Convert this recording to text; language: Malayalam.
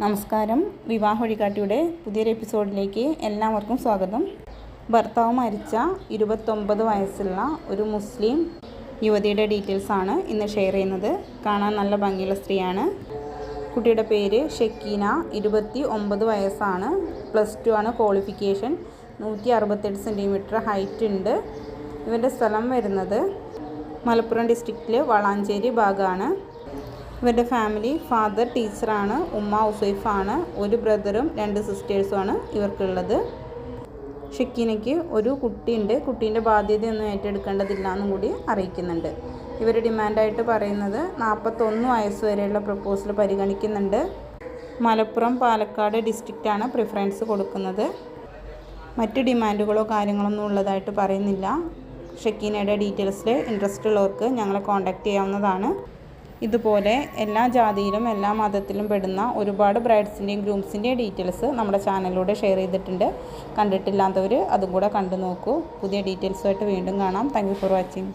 നമസ്കാരം. വിവാഹ വഴികാട്ടിയുടെ പുതിയൊരു എപ്പിസോഡിലേക്ക് എല്ലാവർക്കും സ്വാഗതം. ഭർത്താവ് മരിച്ച ഇരുപത്തൊമ്പത് വയസ്സുള്ള ഒരു മുസ്ലിം യുവതിയുടെ ഡീറ്റെയിൽസ് ആണ് ഇന്ന് ഷെയർ ചെയ്യുന്നത്. കാണാൻ നല്ല ഭംഗിയുള്ള സ്ത്രീയാണ്. കുട്ടിയുടെ പേര് ഷെക്കീന. ഇരുപത്തി ഒമ്പത് വയസ്സാണ്. പ്ലസ് ടു ആണ് ക്വാളിഫിക്കേഷൻ. നൂറ്റി അറുപത്തെട്ട് സെന്റിമീറ്റർ ഹൈറ്റ് ഉണ്ട്. ഇവന്റെ സ്ഥലം വരുന്നത് മലപ്പുറം ഡിസ്ട്രിക്റ്റിലെ വളാഞ്ചേരി ഭാഗമാണ് ഇവരുടെ ഫാമിലി ഫാദർ ടീച്ചറാണ് ഉമ്മ ഹൗസ് വൈഫാണ് ഒരു ബ്രദറും രണ്ട് സിസ്റ്റേഴ്സുമാണ് ഇവർക്കുള്ളത്. ഷക്കീനയ്ക്ക് ഒരു കുട്ടിയുണ്ട്. കുട്ടീന്റെ ബാധ്യതയൊന്നും ഏറ്റെടുക്കേണ്ടതില്ല എന്നും കൂടി അറിയിക്കുന്നുണ്ട്. ഇവർ ഡിമാൻഡായിട്ട് പറയുന്നത് നാൽപ്പത്തൊന്ന് വയസ്സ് വരെയുള്ള പ്രപ്പോസൽ പരിഗണിക്കുന്നുണ്ട്. മലപ്പുറം പാലക്കാട് ഡിസ്ട്രിക്റ്റാണ് പ്രിഫറൻസ് കൊടുക്കുന്നത്. മറ്റ് ഡിമാൻഡുകളോ കാര്യങ്ങളൊന്നും ഉള്ളതായിട്ട് പറയുന്നില്ല. ഷക്കീനയുടെ ഡീറ്റെയിൽസിൽ ഇൻട്രസ്റ്റ് ഉള്ളവർക്ക് ഞങ്ങളെ കോൺടാക്റ്റ് ചെയ്യാവുന്നതാണ്. ഇതുപോലെ എല്ലാ ജാതിയിലും എല്ലാ മതത്തിലും പെടുന്ന ഒരുപാട് ബ്രൈഡ്സിന്റെയും ഗ്രൂംസിന്റെയും ഡീറ്റെയിൽസ് നമ്മുടെ ചാനലിലൂടെ ഷെയർ ചെയ്തിട്ടുണ്ട്. കണ്ടിട്ടില്ലാത്തവർ അതും കൂടെ കണ്ടു നോക്കൂ. പുതിയ ഡീറ്റെയിൽസുമായിട്ട് വീണ്ടും കാണാം. Thank for watching